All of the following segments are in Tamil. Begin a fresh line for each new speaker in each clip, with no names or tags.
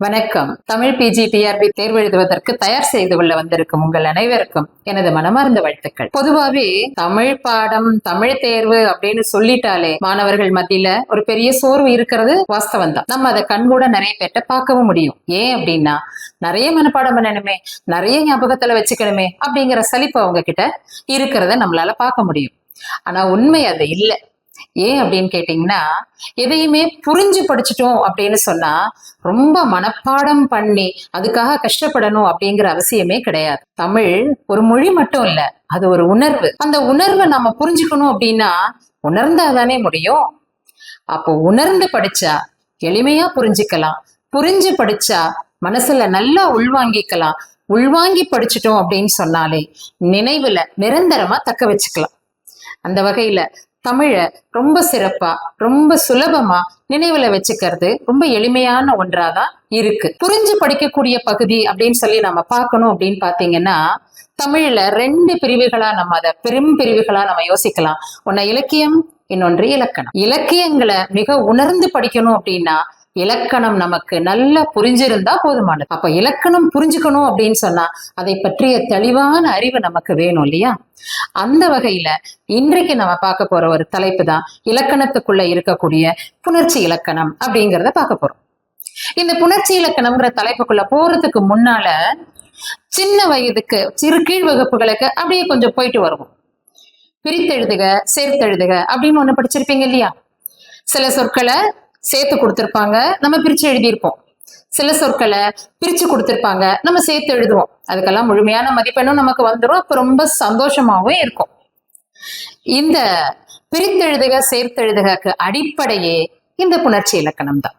வணக்கம். தமிழ் பிஜி டிஆர்பி தேர்வு எழுதுவதற்கு தயார் செய்து கொள்ள வந்திருக்கும் உங்கள் அனைவருக்கும் எனது மனமார்ந்த வாழ்த்துக்கள். பொதுவாவே தமிழ் பாடம் தமிழ் தேர்வு அப்படின்னு சொல்லிட்டாலே மாணவர்கள் மத்தியில ஒரு பெரிய சோர்வு இருக்கிறது வாஸ்தவம் தான். நம்ம அதை கண்கூட நிறைய பேர்ட்ட பார்க்கவும் முடியும். ஏன் அப்படின்னா நிறைய மனப்பாடம் பண்ணணுமே நிறைய ஞாபகத்துல வச்சுக்கணுமே அப்படிங்கிற சலிப்பு அவங்க கிட்ட இருக்கிறத நம்மளால பார்க்க முடியும். ஆனா உண்மை அது இல்லை. ஏன் அப்படின்னு கேட்டிங்கன்னா எதையுமே புரிஞ்சு படிச்சிட்டோம் அப்படின்னு சொன்னா ரொம்ப மனப்பாடம் பண்ணி அதுக்காக கஷ்டப்படணும் அப்படிங்கிற அவசியமே கிடையாது. தமிழ் ஒரு மொழி மட்டும் இல்ல அது ஒரு உணர்வு. அந்த உணர்வை நம்ம புரிஞ்சுக்கணும் அப்படின்னா உணர்ந்தாதானே முடியும். அப்போ உணர்ந்து படிச்சா எளிமையா புரிஞ்சுக்கலாம். புரிஞ்சு படிச்சா மனசுல நல்லா உள்வாங்கிக்கலாம். உள்வாங்கி படிச்சிட்டோம் அப்படின்னு சொன்னாலே நினைவுல நிரந்தரமா தக்க வச்சுக்கலாம். அந்த வகையில தமிழை ரொம்ப சிறப்பா ரொம்ப சுலபமா நினைவுல வச்சுக்கிறது ரொம்ப எளிமையான ஒன்றா தான் இருக்கு. புரிஞ்சு படிக்கக்கூடிய பகுதி அப்படின்னு சொல்லி நம்ம பார்க்கணும் அப்படின்னு பாத்தீங்கன்னா தமிழ்ல ரெண்டு பிரிவுகளா நம்ம அதை பெரும் பிரிவுகளா நம்ம யோசிக்கலாம். ஒன்னு இலக்கியம் இன்னொன்று இலக்கணம். இலக்கியங்களை மிக உணர்ந்து படிக்கணும் அப்படின்னா இலக்கணம் நமக்கு நல்லா புரிஞ்சிருந்தா போதுமானது. அப்ப இலக்கணம் புரிஞ்சுக்கணும் அப்படின்னு சொன்னா அதை பற்றிய தெளிவான அறிவு நமக்கு வேணும் இல்லையா? அந்த வகையில இன்றைக்கு நம்ம பார்க்க போற ஒரு தலைப்பு தான் இலக்கணத்துக்குள்ள இருக்கக்கூடிய புணர்ச்சி இலக்கணம் அப்படிங்கிறத பார்க்க போறோம். இந்த புணர்ச்சி இலக்கணம்ங்கிற தலைப்புக்குள்ள போறதுக்கு முன்னால சின்ன வயதுக்கு சிறு கீழ் வகுப்புகளுக்கு அப்படியே கொஞ்சம் போயிட்டு வருவோம். பிரித்தெழுதுக சேர்த்தெழுதுக அப்படின்னு ஒண்ணு படிச்சிருப்பீங்க இல்லையா? சில சொற்களை சேர்த்து கொடுத்துருப்பாங்க. நம்ம பிரிச்சு எழுதியிருப்போம். சில சொற்களை பிரிச்சு கொடுத்துருப்பாங்க. நம்ம சேர்த்து எழுதுவோம். அதுக்கெல்லாம் முழுமையான மதிப்பெண்ணும் நமக்கு வந்துடும் அப்போ ரொம்ப சந்தோஷமாகவும் இருக்கும். இந்த பிரித்தெழுதுக சேர்த்தெழுதுகக்கு அடிப்படையே இந்த புணர்ச்சி இலக்கணம் தான்.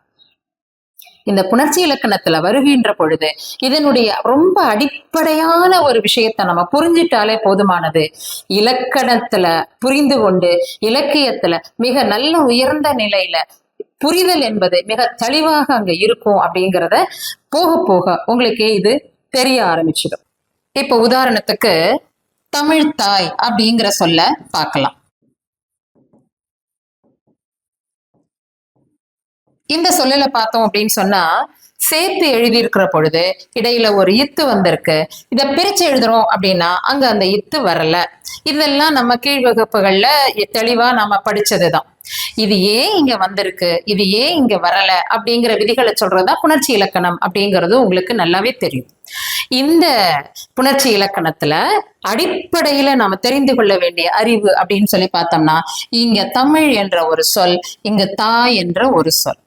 இந்த புணர்ச்சி இலக்கணத்துல வருகின்ற பொழுது இதனுடைய ரொம்ப அடிப்படையான ஒரு விஷயத்தை நம்ம புரிஞ்சிட்டாலே போதுமானது. இலக்கணத்துல புரிந்து கொண்டு இலக்கியத்துல மிக நல்ல உயர்ந்த நிலையில புரிதல் என்பது மிக தெளிவாக அங்க இருக்கும் அப்படிங்கிறத போக போக உங்களுக்கே இது தெரிய ஆரம்பிச்சிடும். இப்ப உதாரணத்துக்கு தமிழ் தாய் அப்படிங்கிற சொல்ல பார்க்கலாம். இந்த சொல்லல பார்த்தோம் அப்படின்னு சொன்னா சேர்த்து எழுதியிருக்கிற பொழுது இடையில ஒரு இத்து வந்திருக்கு. இதை பிரிச்சு எழுதுறோம் அப்படின்னா அங்க அந்த இத்து வரல. இதெல்லாம் நம்ம கீழ் வகுப்புகள்ல தெளிவா நாம படிச்சதுதான். இது ஏன் இங்க வந்திருக்கு? இது ஏன் இங்க வரல? அப்படிங்கிற விதிகளை சொல்றதா புணர்ச்சி இலக்கணம் அப்படிங்கிறது உங்களுக்கு நல்லாவே தெரியும். இந்த புணர்ச்சி இலக்கணத்துல அடிப்படையில நாம தெரிந்து கொள்ள வேண்டிய அறிவு அப்படின்னு சொல்லி பார்த்தோம்னா இங்க தமிழ் என்ற ஒரு சொல் இங்க தாய் என்ற ஒரு சொல்.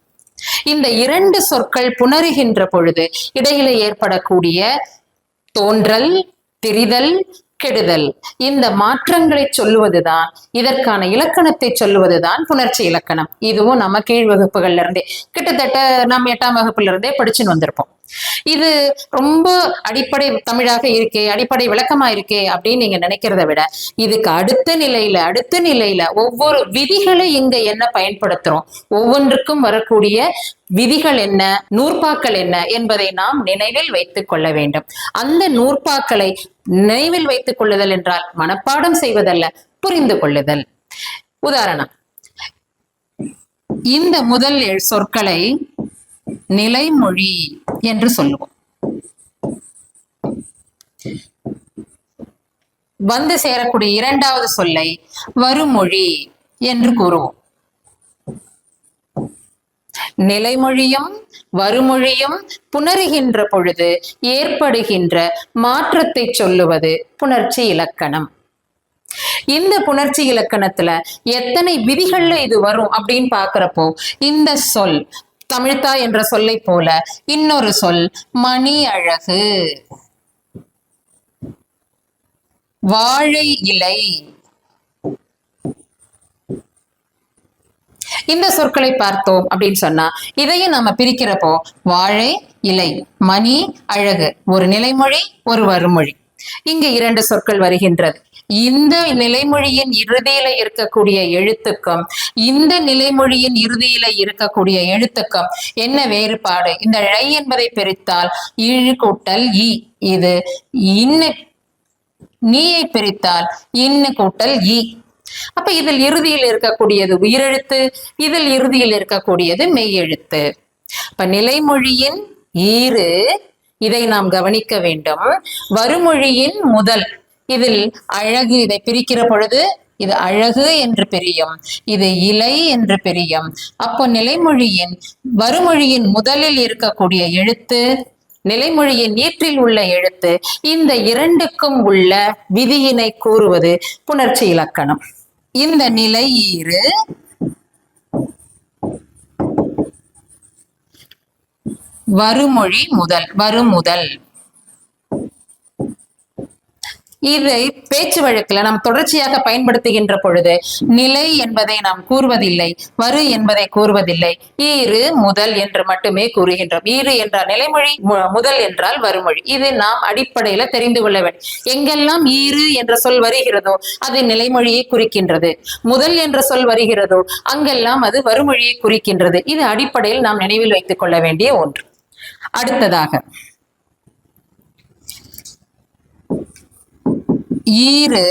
இந்த இரண்டு சொற்கள் புணருகின்ற பொழுது இடையில ஏற்படக்கூடிய தோன்றல் திரிதல் கெடுதல். இந்த மாற்றங்களை சொல்லுவதுதான் இதற்கான இலக்கணத்தை சொல்லுவதுதான் புணர்ச்சி இலக்கணம். இதுவும் நம்ம கீழ் வகுப்புகள்ல இருந்தே. கிட்டத்தட்ட நம்ம எட்டாம் வகுப்புல இருந்தே படிச்சுன்னு வந்திருப்போம். இது ரொம்ப அடிப்படை தமிழாக இருக்கே அடிப்படை விளக்கமா இருக்கே அப்படின்னு நீங்க நினைக்கிறத விட இதுக்கு அடுத்த நிலையில அடுத்த நிலையில ஒவ்வொரு விதிகளை இங்க என்ன பயன்படுத்துறோம்? ஒவ்வொன்றுக்கும் வரக்கூடிய விதிகள் என்ன? நூற்பாக்கள் என்ன? என்பதை நாம் நினைவில் வைத்துக் கொள்ள வேண்டும். அந்த நூற்பாக்களை நினைவில் வைத்துக் கொள்ளுதல் என்றால் மனப்பாடம் செய்வதல்ல புரிந்து கொள்ளுதல். உதாரணம் இந்த முதல் சொற்களை நிலைமொழி என்று சொல்லுவோம். வந்து சேரக்கூடிய இரண்டாவது சொல்லை வருமொழி என்று கூறுவோம். நிலைமொழியும் வருமொழியும் புணருகின்ற பொழுது ஏற்படுகின்ற மாற்றத்தை சொல்லுவது புணர்ச்சி இலக்கணம். இந்த புணர்ச்சி இலக்கணத்துல எத்தனை விதிகள்ல இது வரும் அப்படின்னு பாக்குறப்போ இந்த சொல் தமிழ்த்தா என்ற சொல்லை போல இன்னொரு சொல் மணி அழகு வாழை இலை. இந்த சொற்களை பார்த்தோம் அப்படின்னு சொன்னா இதையும் நம்ம பிரிக்கிறப்போ வாழை இலை மணி அழகு ஒரு நிலைமொழி ஒரு வருமொழி. இங்கு இரண்டு சொற்கள் வருகின்றது. இந்த நிலைமொழியின் இறுதியில இருக்கக்கூடிய எழுத்துக்கும் இந்த நிலைமொழியின் இறுதியில இருக்கக்கூடிய எழுத்துக்கும் என்ன வேறுபாடு? இந்த ழை என்பதை பிரித்தால் இழு கூட்டல் இ. இது இன்னு நீயை பிரித்தால் இன்னு கூட்டல் இ. அப்ப இதில் இறுதியில் இருக்கக்கூடியது உயிரெழுத்து இதில் இறுதியில் இருக்கக்கூடியது மெய் எழுத்து இப்ப நிலைமொழியின் ஈறு இதை நாம் கவனிக்க வேண்டும். வருமொழியின் முதல் இதில் அழகு இதை பிரிக்கிற பொழுது இது அழகு என்று பிரியும் இது இலை என்று பிரியும். அப்போ நிலைமொழியின் வருமொழியின் முதலில் இருக்கக்கூடிய எழுத்து நிலைமொழியின் நீற்றில் உள்ள எழுத்து இந்த இரண்டுக்கும் உள்ள விதியினை கூறுவது புணர்ச்சி இலக்கணம். இந்த நிலை ஈறு வருமொழி முதல் வருமுதல் இதை பேச்சு வழக்கில் நாம் தொடர்ச்சியாக பயன்படுத்துகின்ற பொழுது நிலை என்பதை நாம் கூறுவதில்லை வரு என்பதை கூறுவதில்லை. ஈறு முதல் என்று மட்டுமே கூறுகின்றோம். ஈறு என்றால் நிலைமொழி முதல் என்றால் வருமொழி. இது நாம் அடிப்படையில தெரிந்து கொள்ள வேண்டும் எங்கெல்லாம் ஈறு என்ற சொல் வருகிறதோ அது நிலைமொழியை குறிக்கின்றது. முதல் என்ற சொல் வருகிறதோ அங்கெல்லாம் அது வருமொழியை குறிக்கின்றது. இது அடிப்படையில் நாம் நினைவில் வைத்துக் கொள்ள வேண்டிய ஒன்று. அடுத்ததாக ஈறு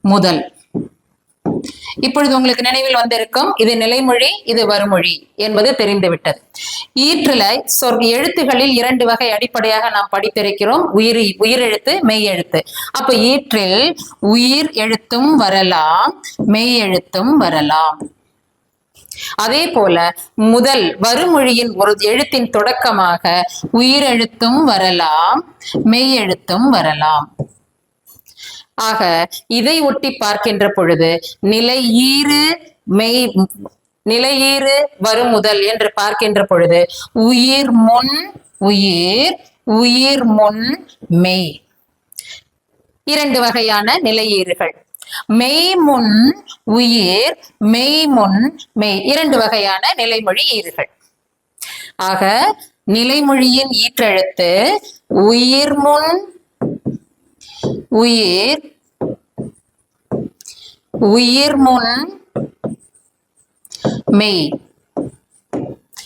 முதல். இப்பொழுது உங்களுக்கு நினைவில் வந்திருக்கும் இது நிலைமொழி இது வருமொழி என்பது தெரிந்துவிட்டது. ஈற்றுல சொற் எழுத்துகளில் இரண்டு வகை அடிப்படையாக நாம் படித்திருக்கிறோம். உயிர் உயிரெழுத்து மெய் எழுத்து அப்ப ஈற்றில் உயிர் எழுத்தும் வரலாம் மெய் எழுத்தும் வரலாம். அதே போல முதல் வருமொழியின் ஒரு எழுத்தின் தொடக்கமாக உயிரெழுத்தும் வரலாம் மெய் எழுத்தும் வரலாம். ஆக இதை ஒட்டி பார்க்கின்ற பொழுது நிலை ஈறு மெய் நிலையீறு வருமுதல் என்று பார்க்கின்ற பொழுது உயிர் முன் உயிர் உயிர் முன் மெய் இரண்டு வகையான நிலையீறுகள் மெய் முன் உயிர் மெய் முன் மெய் இரண்டு வகையான நிலைமொழி ஈறுகள். ஆக நிலைமொழியின் ஈற்றெழுத்து உயிர் முன் உயிர். உயிர் முன் மெய்.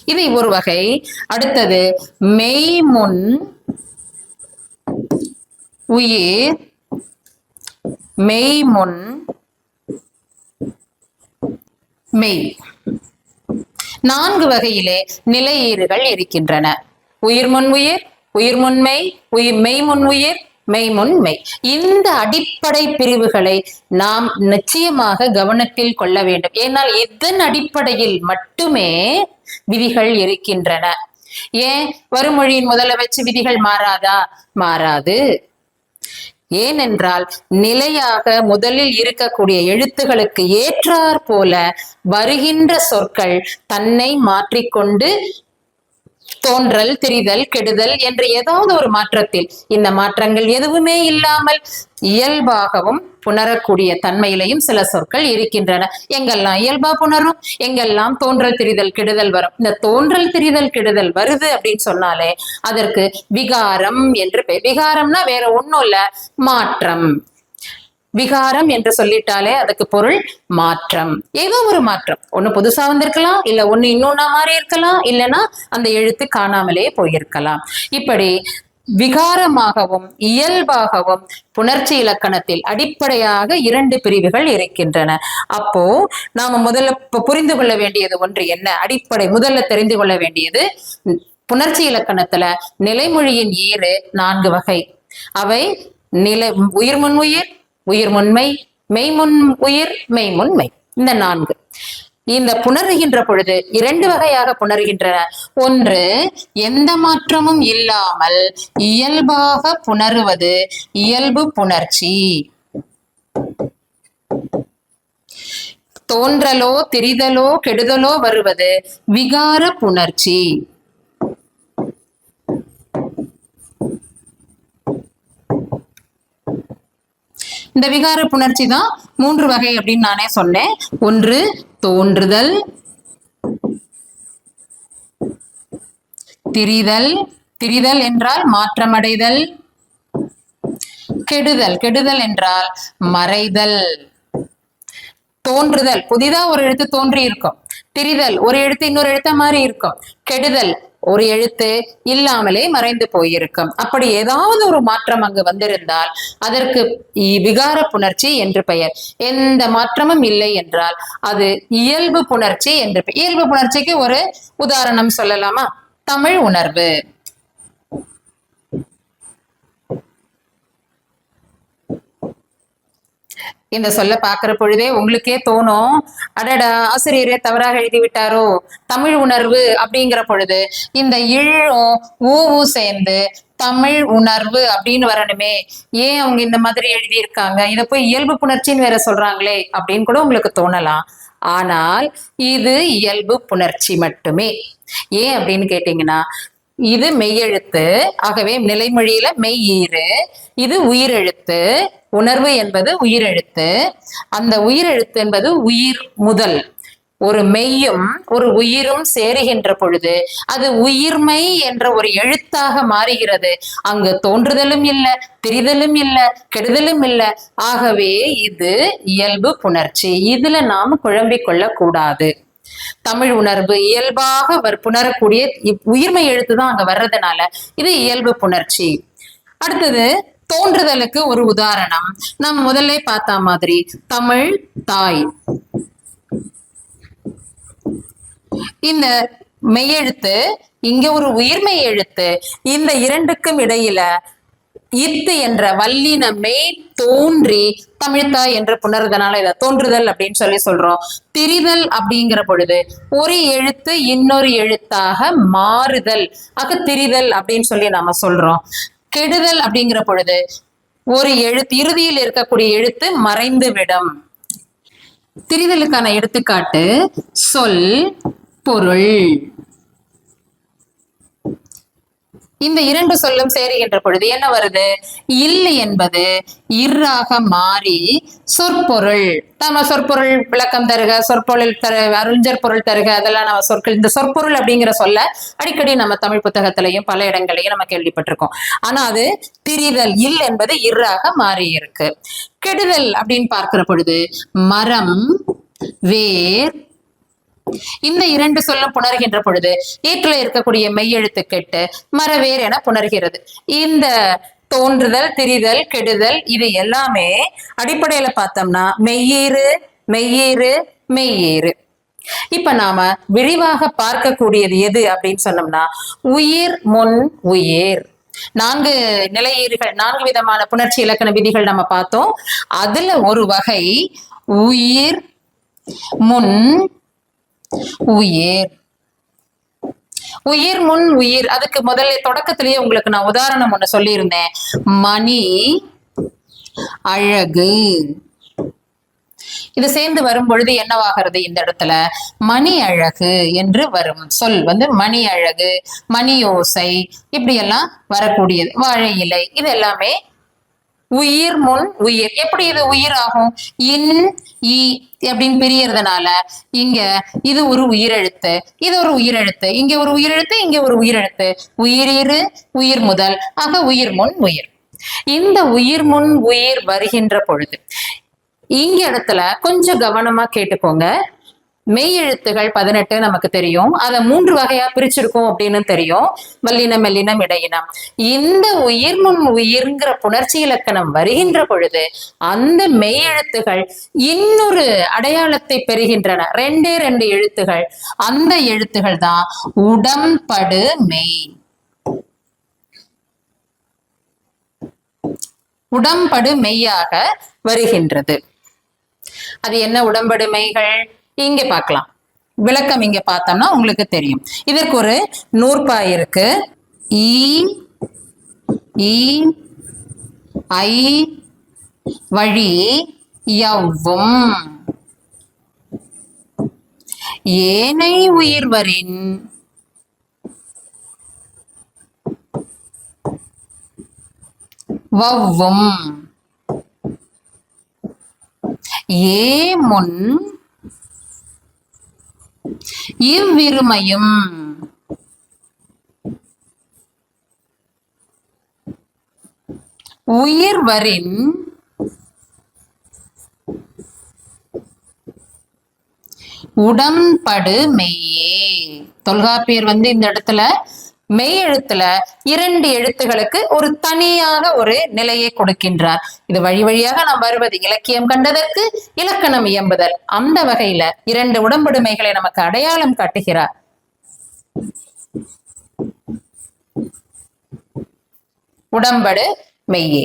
இதை ஒரு வகை. அடுத்தது மெய் முன் உயிர் மெய் முன் மெய். நான்கு வகையிலே நிலையீறுகள் இருக்கின்றன. உயிர் முன் உயிர் உயிர் முன்மை மெய் உயிர் மெய் முன் உயிர் மெய் இந்த அடிப்படை பிரிவுகளை நாம் நிச்சயமாக கவனத்தில் கொள்ள வேண்டும். ஏனால் இதன் அடிப்படையில் மட்டுமே விதிகள் இருக்கின்றன. ஏன்? வருமொழியின் முதல வச்சு விதிகள் மாறாதா? மாறாது. ஏனென்றால் நிலையாக முதலில் இருக்கக்கூடிய எழுத்துகளுக்கு ஏற்றாற் போல வருகின்ற சொற்கள் தன்னை மாற்றிக்கொண்டு தோன்றல் திரிதல் கெடுதல் என்று ஏதாவது ஒரு மாற்றத்தில் இந்த மாற்றங்கள் எதுவுமே இல்லாமல் இயல்பாகவும் புணரக்கூடிய தன்மையிலையும் சில சொற்கள் இருக்கின்றன. எங்கெல்லாம் இயல்பா புணரும் எங்கெல்லாம் தோன்றல் திரிதல் கெடுதல் வரும்? இந்த தோன்றல் திரிதல் கெடுதல் வருது அப்படின்னு சொன்னாலே அதற்கு விகாரம் என்று விகாரம்னா வேற ஒண்ணும் இல்ல மாற்றம். விகாரம் என்று சொல்லிட்டாலே அதுக்கு பொருள் மாற்றம். ஏதோ ஒரு மாற்றம். ஒண்ணு புதுசா வந்திருக்கலாம் இல்ல ஒண்ணு இன்னொன்னா மாறி இருக்கலாம் இல்லைன்னா அந்த எழுத்து காணாமலே போயிருக்கலாம். இப்படி விகாரமாகவும் இயல்பாகவும் புணர்ச்சி இலக்கணத்தில் அடிப்படையாக இரண்டு பிரிவுகள் இருக்கின்றன. அப்போ நாம முதல்ல புரிந்து கொள்ள வேண்டியது ஒன்று என்ன? அடிப்படை முதல்ல தெரிந்து கொள்ள வேண்டியது புணர்ச்சி இலக்கணத்துல நிலைமொழியின் ஈறு நான்கு வகை. அவை நிலை உயிர் முன் உயிர் முன்மை மெய்முன் உயிர் மெய்முன்மை இந்த நான்கு. இந்த புணருகின்ற பொழுது இரண்டு வகையாக புணர்கின்றன. ஒன்று எந்த மாற்றமும் இல்லாமல் இயல்பாக புணருவது இயல்பு புணர்ச்சி. தோன்றலோ திரிதலோ கெடுதலோ வருவது விகார புணர்ச்சி. இந்த விகார புணர்ச்சி தான் மூன்று வகை அப்படின்னு நானே சொன்னேன். ஒன்று தோன்றுதல். திரிதல். திரிதல் என்றால் மாற்றமடைதல். கெடுதல். கெடுதல் என்றால் மறைதல். தோன்றுதல். புதிதா ஒரு எழுத்து தோன்றி இருக்கும் திரிதல். ஒரு எழுத்து இன்னொரு எழுத்த மாதிரி இருக்கும் கெடுதல். ஒரு எழுத்து இல்லாமலே மறைந்து போயிருக்கும். அப்படி ஏதாவது ஒரு மாற்றம் அங்கு வந்திருந்தால் அதற்கு விகார புணர்ச்சி என்று பெயர். எந்த மாற்றமும் இல்லை என்றால் அது இயல்பு புணர்ச்சி என்று இயல்பு புணர்ச்சிக்கு ஒரு உதாரணம் சொல்லலாமா? தமிழ் உணர்வு. இந்த சொல்ல பாக்குற பொழுதே உங்களுக்கே தோணும் அடடா ஆசிரியரே தவறாக எழுதி விட்டாரோ தமிழ் உணர்வு அப்படிங்கிற பொழுது இந்த இழும் ஊவும் சேர்ந்து தமிழ் உணர்வு அப்படின்னு வரணுமே. ஏன் அவங்க இந்த மாதிரி எழுதியிருக்காங்க? இதை போய் இயல்பு புணர்ச்சின்னு வேற சொல்றாங்களே அப்படின்னு கூட உங்களுக்கு தோணலாம். ஆனால் இது இயல்பு புணர்ச்சி மட்டுமே. ஏன் அப்படின்னு கேட்டீங்கன்னா இது மெய்யெழுத்து. ஆகவே நிலைமொழியில மெய் ஈறு இது உயிரெழுத்து. உணர்வு என்பது உயிரெழுத்து. அந்த உயிரெழுத்து என்பது உயிர் முதல். ஒரு மெய்யும் ஒரு உயிரும் சேருகின்ற பொழுது அது உயிர்மை என்ற ஒரு எழுத்தாக மாறுகிறது. அங்கு தோன்றுதலும் இல்லை திரிதலும் இல்லை கெடுதலும் இல்லை. ஆகவே இது இயல்பு புணர்ச்சி. இதுல நாம் குழம்பிக் கொள்ளக்கூடாது. தமிழ் உணர்வு இயல்பாக வர் புணரக்கூடிய உயிர்மை எழுத்து தான் அங்க வர்றதுனால இது இயல்பு புணர்ச்சி. அடுத்தது தோன்றுதலுக்கு ஒரு உதாரணம். நாம் முதல்ல பார்த்த மாதிரி தமிழ் தாய். இந்த மெய்யெழுத்து இங்க ஒரு உயிர்மை எழுத்து இந்த இரண்டுக்கும் இடையில இத்து என்ற வல்லினமே தோன்றி தமிழ்த்தாய் என்ற புணர்தனால இதை தோன்றுதல் அப்படின்னு சொல்லி சொல்றோம். திரிதல் அப்படிங்கிற பொழுது ஒரு எழுத்து இன்னொரு எழுத்தாக மாறுதல். ஆக திரிதல் அப்படின்னு சொல்லி நாம சொல்றோம். கெடுதல் அப்படிங்கிற பொழுது ஒரு எழுத்து இறுதியில் இருக்கக்கூடிய எழுத்து மறைந்து விடும் திரிதலுக்கான எடுத்துக்காட்டு சொல் பொருள். இந்த இரண்டு சொல்லும் சேருகின்ற பொழுது என்ன வருது? இல்லை என்பது இர்ராக மாறி சொற்பொருள். நம்ம சொற்பொருள் விளக்கம் தருக சொற்பொருள் தரு அறிஞர் பொருள் தருக அதெல்லாம் நம்ம சொற்கள் இந்த சொற்பொருள் அப்படிங்கிற சொல்ல அடிக்கடி நம்ம தமிழ் புத்தகத்திலையும் பல இடங்களையும் நம்ம கேள்விப்பட்டிருக்கோம். ஆனா அது திரிதல் இல் என்பது இர்ராக மாறி இருக்கு கெடுதல் அப்படின்னு பார்க்கிற பொழுது மரம் வேர் இந்த இரண்டு சொல்லும் புணர்கின்ற பொழுது ஏற்றுல இருக்கக்கூடிய மெய்யெழுத்து கெட்டு மரவேர் என புணர்கிறது. இந்த தோன்றுதல் திரிதல் கெடுதல் இது எல்லாமே அடிப்படையில பார்த்தோம்னா மெய்யீறு மெய்யீறு மெய்யீறு. இப்ப நாம விரிவாக பார்க்கக்கூடியது எது அப்படின்னு சொன்னோம்னா உயிர் முன் உயிர். நான்கு நிலையீறுகள் நான்கு விதமான புணர்ச்சி இலக்கண விதிகள் நம்ம பார்த்தோம். அதுல ஒரு வகை உயிர் முன் உயிர். உயிர் முன் உயிர். அதுக்கு முதல்ல தொடக்கத்திலேயே உங்களுக்கு நான் உதாரணம் ஒண்ணு சொல்லியிருந்தேன். மணி அழகு. இது சேர்ந்து வரும் பொழுது என்னவாகிறது இந்த இடத்துல? மணி அழகு என்று வரும். சொல் வந்து மணி அழகு மணி ஓசை இப்படி எல்லாம் வரக்கூடியது. வாழை இலை இது எல்லாமே உயிர் முன் உயிர். எப்படி இது உயிர் ஆகும்? இன் இ அப்படின்னு பிரியறதுனால இங்க இது ஒரு உயிரெழுத்து இது ஒரு உயிரெழுத்து இங்க ஒரு உயிரெழுத்து இங்க ஒரு உயிரெழுத்து. உயிரிரு உயிர் முதல். ஆக உயிர் முன் உயிர். இந்த உயிர் முன் உயிர் வருகின்ற பொழுது இங்க இடத்துல கொஞ்சம் கவனமா கேட்டுக்கோங்க. மெய் எழுத்துகள் பதினெட்டு நமக்கு தெரியும். அதை மூன்று வகையா பிரிச்சிருக்கோம் அப்படின்னு தெரியும். வல்லினம் மெல்லினம் இடையினம் இந்த உயிர் முன் உயிர்ங்கிற புணர்ச்சி இலக்கணம் வருகின்ற பொழுது அந்த மெய் எழுத்துகள் இன்னொரு அடையாளத்தை பெறுகின்றன. ரெண்டே ரெண்டு எழுத்துகள். அந்த எழுத்துகள் தான் உடம்படு மெய். உடம்படு மெய்யாக வருகின்றது. அது என்ன உடம்படு மெய்கள்? இங்க பார்க்கலாம் விளக்கம் இங்க பார்த்தோம்னா உங்களுக்கு தெரியும். இதற்கு ஒரு நூற்பா இருக்கு. ஈ ஐ வழி யவ்வும். ஏனை உயிர்வரின் வவ்வும். ஏ முன் இவ்விருமையும் உயிர்வரின் உடம்படு மெய்யே தொல்காப்பியர் வந்து இந்த இடத்துல மெய் எழுத்துல இரண்டு எழுத்துகளுக்கு ஒரு தனியாக ஒரு நிலையை கொடுக்கின்றார். இது வழி வழியாக நாம் வருவது இலக்கியம் கண்டதற்கு இலக்கணம் இயம்புதல். அந்த வகையில இரண்டு உடம்படுமைகளை நமக்கு அடையாளம் காட்டுகிறார். உடம்படு மெய்யே.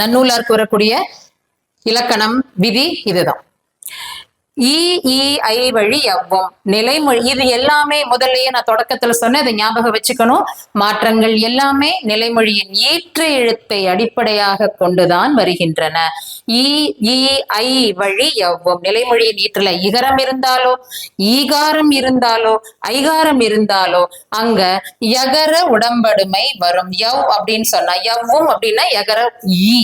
நன்னூலார் கூறக்கூடிய இலக்கணம் விதி இதுதான். இஇஐ ஐ வழி எவ்வும் நிலைமொழி இது எல்லாமே முதல்லயே நான் தொடக்கத்துல சொன்னேன் அதை ஞாபகம் வச்சுக்கணும். மாற்றங்கள் எல்லாமே நிலைமொழியின் ஏற்ற எழுத்தை அடிப்படையாக கொண்டுதான் வருகின்றன. இஇஐ ஐ வழி எவ்வும் நிலைமொழியின் ஈற்றுல இகரம் இருந்தாலோ ஈகாரம் இருந்தாலோ ஐகாரம் இருந்தாலோ அங்க யகர உடம்படுமை வரும். யவ் அப்படின்னு சொன்னா எவ்வும் அப்படின்னா எகர ஈ.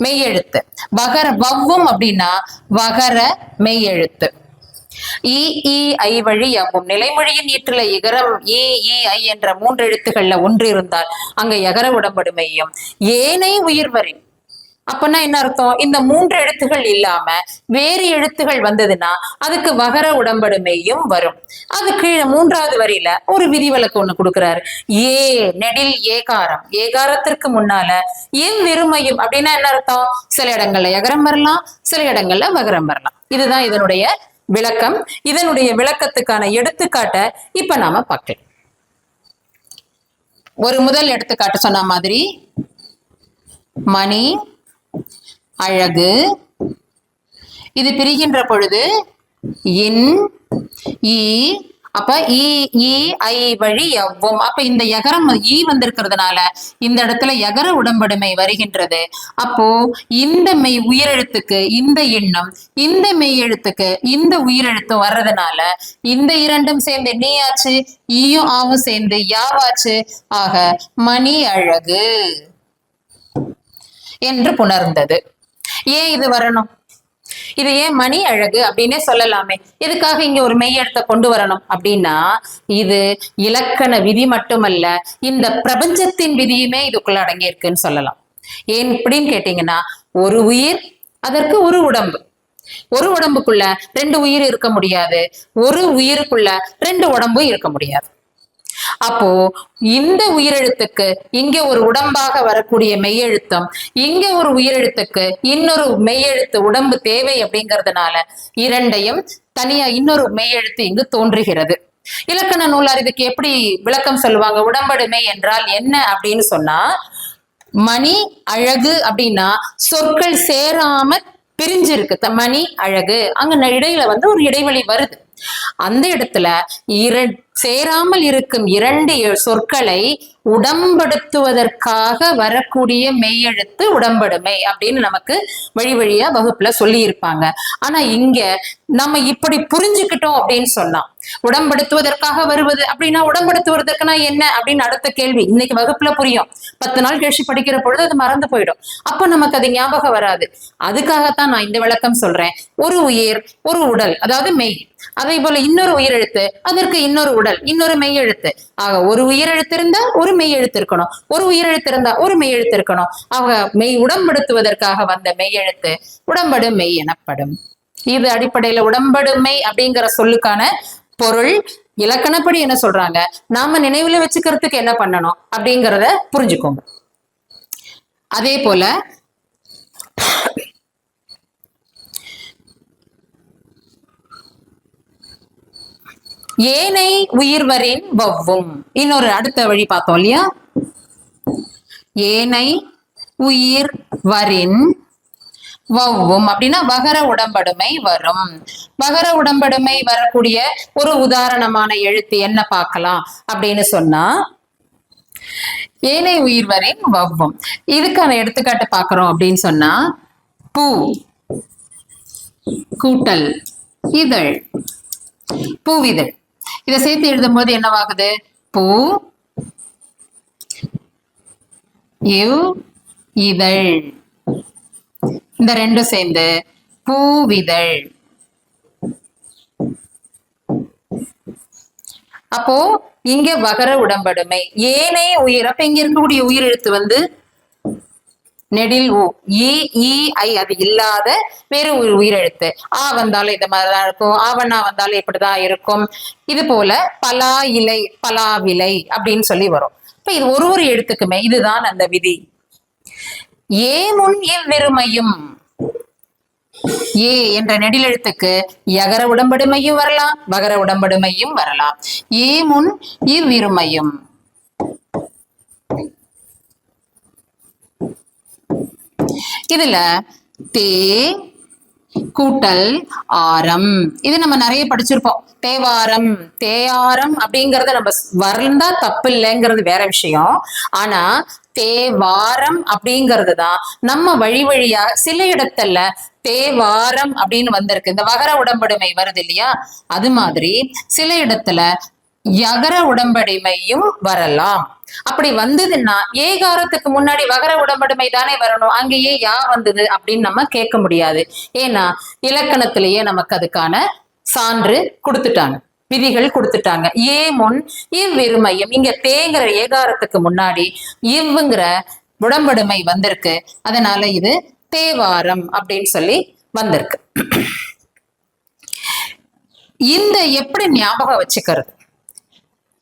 மெய்யெழுத்து. வகர வவ்வும் அப்படின்னா வகர மெய்யெழுத்து. இ ஐ வழி அங்கும் நிலைமொழியின் ஈற்றுல இகரம் ஏ ஐ என்ற மூன்று எழுத்துக்கள்ல ஒன்று இருந்தால் அங்க எகர உடம்படுமையும். ஏனை உயிர்வரின் அப்பன்னா என்ன அர்த்தம்? இந்த மூன்று எழுத்துகள் இல்லாம வேறு எழுத்துகள் வந்ததுன்னா அதுக்கு வகர உடம்படுமையும் வரும். அது கீழே மூன்றாவது வரியில ஒரு விதிவிலக்கு ஒண்ணு கொடுக்குறாரு. ஏ நெடில் ஏகாரம். ஏகாரத்திற்கு முன்னால எவ்விருமையும் அப்படின்னா என்ன அர்த்தம்? சில இடங்கள்ல எகரம் வரலாம் சில இடங்கள்ல வகரம் வரலாம். இதுதான் இதனுடைய விளக்கம். இதனுடைய விளக்கத்துக்கான எடுத்துக்காட்டை இப்ப நாம பார்க்கலாம். ஒரு முதல் எடுத்துக்காட்டு சொன்ன மாதிரி மணி அழகு. இது பிரிகின்ற பொழுது இன் ஈ அப்ப ஈ இ ஐ வழி எவ்வும் அப்ப இந்த எகரம் ஈ வந்திருக்கிறதுனால இந்த இடத்துல எகர உடம்படுமை வருகின்றது. அப்போ இந்த மெய் உயிரெழுத்துக்கு இந்த எண்ணம் இந்த மெய் எழுத்துக்கு இந்த உயிரெழுத்தும் வர்றதுனால இந்த இரண்டும் சேர்ந்து நீ ஆச்சு ஈயும் ஆவும் சேர்ந்து யாவாச்சு? ஆக மணி அழகு. என்று புணர்ந்தது. ஏன் இது வரணும்? இது ஏன் மணி அழகு அப்படின்னே சொல்லலாமே. எதுக்காக இங்க ஒரு மெய்யெழுத்தை கொண்டு வரணும்? அப்படின்னா இது இலக்கண விதி மட்டுமல்ல இந்த பிரபஞ்சத்தின் விதியுமே இதுக்குள்ள அடங்கி இருக்குன்னு சொல்லலாம். ஏன் இப்படின்னு கேட்டீங்கன்னா ஒரு உயிர் அதற்கு ஒரு உடம்பு. ஒரு உடம்புக்குள்ள ரெண்டு உயிர் இருக்க முடியாது. ஒரு உயிருக்குள்ள ரெண்டு உடம்பும் இருக்க முடியாது. அப்போ இந்த உயிரெழுத்துக்கு இங்க ஒரு உடம்பாக வரக்கூடிய மெய்யெழுத்தம் இங்க ஒரு உயிரெழுத்துக்கு இன்னொரு மெய்யெழுத்து உடம்பு தேவை அப்படிங்கறதுனால இரண்டையும் தனியா இன்னொரு மெய்யெழுத்து இங்கு தோன்றுகிறது. இலக்கண நூலார் இதுக்கு எப்படி விளக்கம் சொல்லுவாங்க? உடம்படுமை என்றால் என்ன அப்படின்னு சொன்னா மணி அழகு அப்படின்னா சொற்கள் சேராம பிரிஞ்சிருக்கு. மணி அழகு அங்க இடையில வந்து ஒரு இடைவெளி வருது. அந்த இடத்துல இர சேராமல் இருக்கும் இரண்டு சொற்களை உடம்படுத்துவதற்காக வரக்கூடிய மெய்யெழுத்து உடம்படுமை அப்படின்னு நமக்கு வழி வழியா வகுப்புல சொல்லி இருப்பாங்க ஆனா இங்க நம்ம இப்படி புரிஞ்சுக்கிட்டோம் அப்படின்னு சொன்னா உடம்படுத்துவதற்காக வருவது அப்படின்னா உடம்படுத்துவதற்குனா என்ன அப்படின்னு அடுத்த கேள்வி. இன்னைக்கு வகுப்புல புரியும். பத்து நாள் கழிச்சு படிக்கிற பொழுது அது மறந்து போயிடும். அப்ப நமக்கு அது ஞாபகம் வராது. அதுக்காகத்தான் நான் இந்த விளக்கம் சொல்றேன். ஒரு உயிர் ஒரு உடல் அதாவது மெய். அதே போல இன்னொரு உயிரெழுத்து அதற்கு இன்னொரு உடல் இன்னொரு மெய் எழுத்து ஆக ஒரு உயிரெழுத்து இருந்தா ஒரு மெய் எழுத்து இருக்கணும் ஒரு உயிரெழுத்து இருந்தா ஒரு மெய் எழுத்து இருக்கணும் ஆக மெய் உடம்படுத்துவதற்காக வந்த மெய் எழுத்து உடம்படு மெய் எனப்படும். இது அடிப்படையில உடம்படுமை அப்படிங்கிற சொல்லுக்கான பொருள். இலக்கணப்படி என்ன சொல்றாங்க? நாம நினைவுல வச்சுக்கிறதுக்கு என்ன பண்ணணும்? அப்படிங்கிறத புரிஞ்சுக்கோங்க. அதே போல ஏனை உயிர்வரின் வவ்வும். இன்னொரு அடுத்த வழி பார்த்தோம் இல்லையா? ஏனை உயிர் வரின் வவ்வும். அப்படின்னா வகர உடம்படுமை வரும். வகர உடம்படுமை வரக்கூடிய ஒரு உதாரணமான எழுத்து என்ன பார்க்கலாம் அப்படின்னு சொன்னா ஏனை உயிர்வரின் வவ்வும். இதுக்கான எடுத்துக்காட்டு பார்க்கறோம் அப்படின்னு சொன்னா பூ கூட்டல் இதழ் பூவிதழ் இதை சேர்த்து எழுதும்போது என்னவாகுது? பூ இவ் இதழ் இந்த ரெண்டும் சேர்ந்து பூவிதழ். அப்போ இங்க வகர உடம்படுமை. ஏனைய உயிர். அப்ப இங்க இருக்கக்கூடிய உயிர் எழுத்து வந்து நெடில் ஊ ஈ ஐ அது இல்லாத வேறு ஒரு உயிரெழுத்து. ஆ வந்தாலும் இந்த மாதிரிதான் இருக்கும். ஆவண்ணா வந்தாலும் இப்படிதான் இருக்கும். இது போல பலா இலை பலா விலை அப்படின்னு சொல்லி வரும். இப்ப இது ஒரு ஒரு எழுத்துக்குமே இதுதான் அந்த விதி. ஏமுன் இவ்விருமையும் ஏ என்ற நெடிலெழுத்துக்கு யகர உடம்படுமையும் வரலாம் வகர உடம்படுமையும் வரலாம். ஏ முன் இவ்விருமையும். இதுல தே கூட்டல் ஆரம். இது நம்ம நிறைய படிச்சிருப்போம். தேவாரம் தேயாரம் அப்படிங்கறத நம்ம வளர்ந்தா தப்பு இல்லைங்கிறது வேற விஷயம். ஆனா தேவாரம் அப்படிங்கிறது தான் நம்ம வழி வழியா சில இடத்துல தேவாரம் அப்படின்னு வந்திருக்கு. இந்த வகர உடம்படுமை வருது இல்லையா? அது மாதிரி சில இடத்துல யகர உடம்படிமையும் வரலாம். அப்படி வந்ததுன்னா ஏகாரத்துக்கு முன்னாடி வகர உடம்படுமை தானே வரணும். அங்கேயே யா வந்தது அப்படின்னு நம்ம கேட்க முடியாது. ஏன்னா இலக்கணத்திலேயே நமக்கு அதுக்கான சான்று கொடுத்துட்டாங்க. விதிகள் கொடுத்துட்டாங்க. ஏ முன் இவ்விருமையும் இங்க தேங்கிற ஏகாரத்துக்கு முன்னாடி இவ்வுங்கிற உடம்படுமை வந்திருக்கு. அதனால இது தேவாரம் அப்படின்னு சொல்லி வந்திருக்கு. இந்த எப்படி ஞாபகம் வச்சுக்கிறது?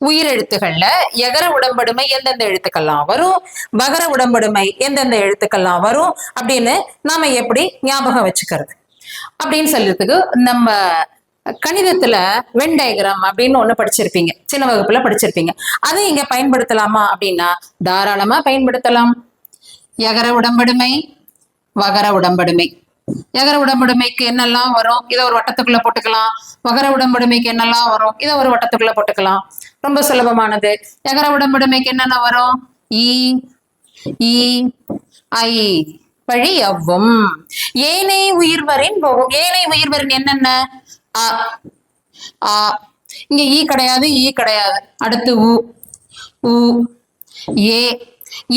உயிரெழுத்துகள்ல எகர உடம்படுமை எந்தெந்த எழுத்துக்கள்லாம் வரும்? வகர உடம்படுமை எந்தெந்த எழுத்துக்கள்லாம் வரும்? அப்படின்னு நாம எப்படி ஞாபகம் வச்சுக்கிறது? அப்படின்னு சொல்றதுக்கு நம்ம கணிதத்துல வென் டயக்ராம் அப்படின்னு ஒண்ணு படிச்சிருப்பீங்க. சின்ன வகுப்புல படிச்சிருப்பீங்க. அதை இங்க பயன்படுத்தலாமா அப்படின்னா தாராளமா பயன்படுத்தலாம். எகர உடம்படுமை வகர உடம்படுமை. எகர உடம்படுமைக்கு என்னெல்லாம் வரும்? இதை ஒரு வட்டத்துக்குள்ள போட்டுக்கலாம். வகர உடம்படுமைக்கு என்னெல்லாம் வரும்? இதை ஒரு வட்டத்துக்குள்ள போட்டுக்கலாம். ரொம்ப சுலபமானது. எகர உடம்படுமைக்கு என்னென்ன வரும்? ஈ ஈ ஐ. வழி அவ்வும். ஏனை உயிர்வரின் போகும் ஏனை உயிர்வரின் என்னென்ன? அ ஆ. இங்க ஈ கிடையாது ஈ கிடையாது. அடுத்து உ உ ஏ.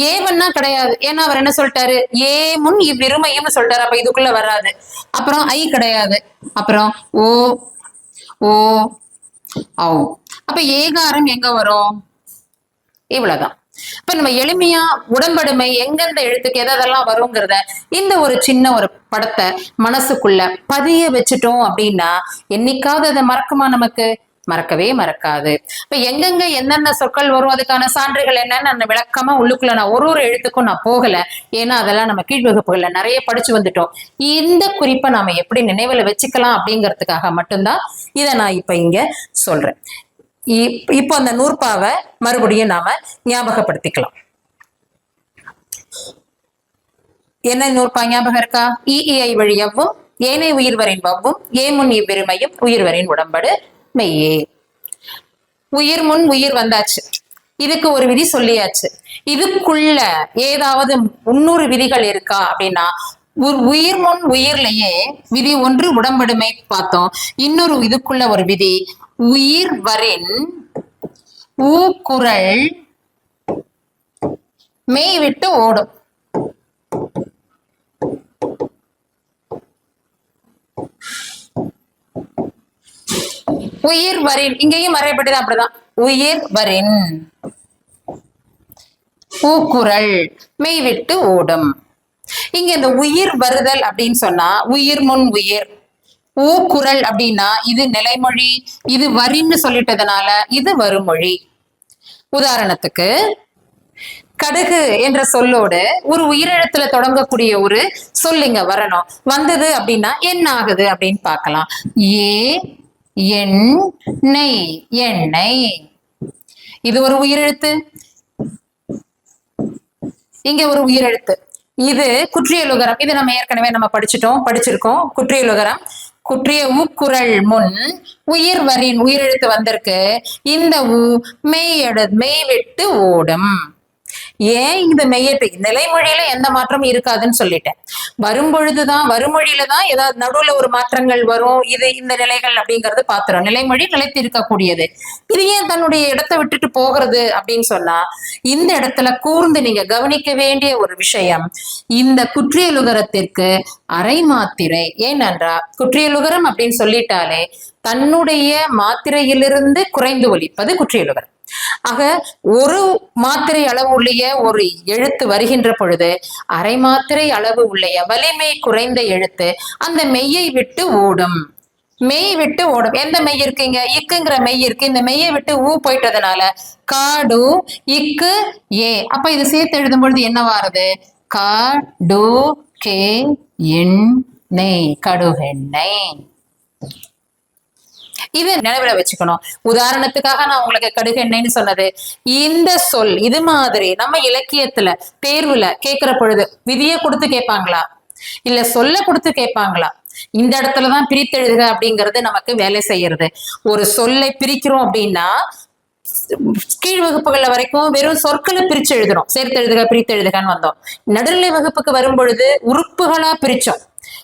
ஏவன்னா கிடையாது. ஏன்னா அவர் என்ன சொல்லிட்டாரு? ஏ முன் இவ்விருமையும் சொல்லிட்டாரு. அப்ப இதுக்குள்ள வராது. அப்புறம் ஐ கிடையாது. அப்புறம் ஓ ஓ ஔ. அப்ப ஏகாரம் எங்க வரும்? இவ்வளவுதான். இப்ப நம்ம எளிமையா உடம்படுமை எங்கெந்த எழுத்துக்கு எதெல்லாம் வருங்கிறத இந்த ஒரு சின்ன ஒரு படத்தை மனசுக்குள்ள பதிய வச்சுட்டோம் அப்படின்னா என்னைக்காவது அதை மறக்குமா நமக்கு? மறக்கவே மறக்காது. இப்ப எங்கெங்க என்னென்ன சொற்கள் வரும் அதுக்கான சான்றுகள் என்னன்னு நான் விளக்கமா உள்ளுக்குள்ள நான் ஒரு ஒரு எழுத்துக்கும் நான் போகல. ஏன்னா அதெல்லாம் நம்ம கீழ்வகுப்புகள்ல நிறைய படிச்சு வந்துட்டோம். இந்த குறிப்பை நாம எப்படி நினைவுல வச்சுக்கலாம் அப்படிங்கிறதுக்காக மட்டும்தான் இதை நான் இப்ப இங்க சொல்றேன். இப்போ அந்த நூற்பாவை மறுபடியும் நாம ஞாபகப்படுத்திக்கலாம். என்ன நூற்பா ஞாபகம் இருக்கா? இஇஐ வழியவும் ஏனை உயிர்வரின் வவ்வும் ஏமுன் முன் இவ்விருமையும் உயிர்வரின் உடம்படு மெய்யே. உயிர் முன் உயிர் வந்தாச்சு. இதுக்கு ஒரு விதி சொல்லியாச்சு. இதுக்குள்ள ஏதாவது முன்னூறு விதிகள் இருக்கா அப்படின்னா உயிர் முன் உயிர்லயே விதி ஒன்று உடம்படுமை பார்த்தோம். இன்னொரு இதுக்குள்ள ஒரு விதி உயிர் வரின் ஊக்குரல் மெய் விட்டு ஓடும். உயிர் வரின் இங்கேயும் மறையப்பட்டது அப்படிதான். உயிர் வரின் பூக்குரல் மெய் விட்டு ஓடும். இங்க இந்த உயிர் வருதல் அப்படின்னு சொன்னா உயிர் முன் உயிர். ஊக்குரல் அப்படின்னா இது நிலைமொழி இது வரின்னு சொல்லிட்டதுனால இது வருமொழி உதாரணத்துக்கு கடுகு என்ற சொல்லோடு ஒரு உயிரிழத்துல தொடங்கக்கூடிய ஒரு சொல்லிங்க வரணும். வந்தது அப்படின்னா என்ன ஆகுது அப்படின்னு பார்க்கலாம். ஏ எண் நெய் எண்ணெய். இது ஒரு உயிரெழுத்து. இங்க ஒரு உயிரெழுத்து. இது குற்றியலுகரம். இது நம்ம ஏற்கனவே நம்ம படிச்சிட்டோம் படிச்சிருக்கோம். குற்றியலுகரம். குற்றிய உக்குரல் முன் உயிர் வரின் உயிரெழுத்து வந்திருக்கு. இந்த ஊ மெய் எடு மெய் விட்டு ஓடும். ஏன் இந்த மெய்யத்தை நிலைமொழியில எந்த மாற்றமும் இருக்காதுன்னு சொல்லிட்டேன். வரும்பொழுதுதான் வருமொழியில தான் ஏதாவது நடுவுல ஒரு மாற்றங்கள் வரும். இது இந்த நிலைகள் அப்படிங்கறது பாத்துறோம். நிலைமொழி நிலைத்து இருக்கக்கூடியது இது ஏன் தன்னுடைய இடத்தை விட்டுட்டு போகிறது அப்படின்னு சொன்னா இந்த இடத்துல கூர்ந்து நீங்க கவனிக்க வேண்டிய ஒரு விஷயம் இந்த குற்றியலுகரத்திற்கு அரை மாத்திரை. ஏனென்றா குற்றியலுகரம் அப்படின்னு சொல்லிட்டாலே தன்னுடைய மாத்திரையிலிருந்து குறைந்து ஒழிப்பது குற்றியலுகரம். ஆக ஒரு மாத்திரை அளவு உள்ள ஒரு எழுத்து வருகின்ற பொழுது அரை மாத்திரை அளவு உள்ள வலிமை குறைந்த எழுத்து அந்த மெய்யை விட்டு ஓடும். மெய் விட்டு ஓடும். எந்த மெய் இருக்குங்க? இக்குங்கிற மெய் இருக்கு. இந்த மெய்யை விட்டு ஊ போயிட்டதுனால காடு இக்கு ஏ. அப்ப இது சேர்த்து எழுதும் பொழுது என்ன காடு கே எண்ணெய் கடுகெண்ணெய் இது நினைவுல வச்சுக்கணும். உதாரணத்துக்காக நான் உங்களுக்கு கடுகெண்ணெய்னு சொன்னது. இந்த சொல் இது மாதிரி நம்ம இலக்கியத்துல தேர்வுல கேட்கிற பொழுது விதியை கொடுத்து கேட்பாங்களா? இல்ல சொல்ல கொடுத்து கேட்பாங்களா? இந்த இடத்துலதான் பிரித்தெழுதுக அப்படிங்கிறது நமக்கு வேலை செய்யறது. ஒரு சொல்லை பிரிக்கிறோம் அப்படின்னா கீழ் வகுப்புகள்ல வரைக்கும் வெறும் சொற்களை பிரிச்சு எழுதுறோம். சேர்த்து எழுதுக பிரித்து எழுதுகன்னு வந்தோம். நடுநிலை வகுப்புக்கு வரும் பொழுது உறுப்புகளா பிரிச்சோம்.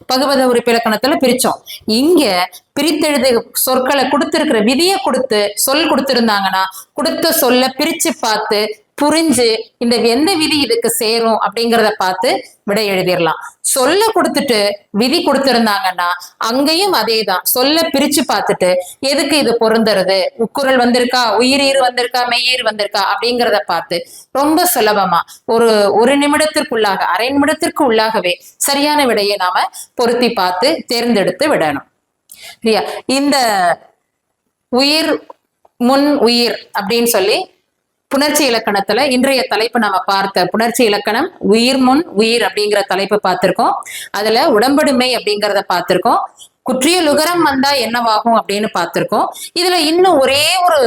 பகுபத உறுப்பு இலக்கணத்துல பிரிச்சோம். இங்க பிரித்தெழுது சொற்களை கொடுத்திருக்கிற விதியை கொடுத்து சொல் கொடுத்திருந்தாங்கன்னா கொடுத்த சொல்ல பிரிச்சு பார்த்து புரிஞ்சு இந்த எந்த விதி இதுக்கு சேரும் அப்படிங்கிறத பார்த்து விடை எழுதிடலாம் சொல்ல கொடுத்துட்டு விதி கொடுத்துருந்தாங்கன்னா அங்கேயும் அதேதான். சொல்ல பிரிச்சு பார்த்துட்டு எதுக்கு இது பொருந்துறது? உக்குரல் வந்திருக்கா? உயிரீர் வந்திருக்கா? மெய்யீர் வந்திருக்கா? அப்படிங்கிறத பார்த்து ரொம்ப சுலபமா ஒரு ஒரு நிமிடத்திற்குள்ளாக அரை நிமிடத்திற்கு உள்ளாகவே சரியான விடையை நாம பொருத்தி பார்த்து தேர்ந்தெடுத்து விடணும். இந்த உயிர் முன் உயிர் அப்படின்னு சொல்லி புணர்ச்சி இலக்கணத்துல இன்றைய தலைப்பு நம்ம பார்த்த புணர்ச்சி இலக்கணம் உயிர் முன் உயிர் அப்படிங்கிற தலைப்பு பார்த்திருக்கோம். அதுல உடம்படுமை அப்படிங்கிறத பார்த்திருக்கோம். குற்றிய லுகரம் வந்தா என்னவாகும் அப்படின்னு பார்த்திருக்கோம். இதுல இன்னும் ஒரே ஒரு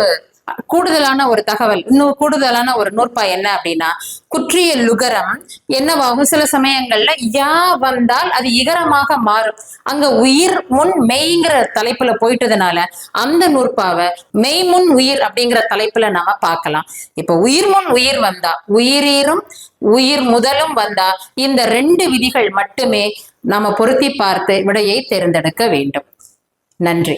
கூடுதலான ஒரு தகவல் இன்னும் கூடுதலான ஒரு நூற்பா என்ன அப்படின்னா குற்றிய லுகரம் என்னவாகும்? சில சமயங்கள்ல யா வந்தால் அது இகரமாக மாறும். அங்க உயிர் முன் மெய்ங்கிற தலைப்புல போயிட்டதுனால அந்த நூற்பாவை மெய் முன் உயிர் அப்படிங்கிற தலைப்புல நாம பார்க்கலாம். இப்ப உயிர் முன் உயிர் வந்தா உயிரீரும் உயிர் முதலும் வந்தா இந்த ரெண்டு விதிகள் மட்டுமே நாம பொருத்தி பார்த்து விடையை தேர்ந்தெடுக்க வேண்டும். நன்றி.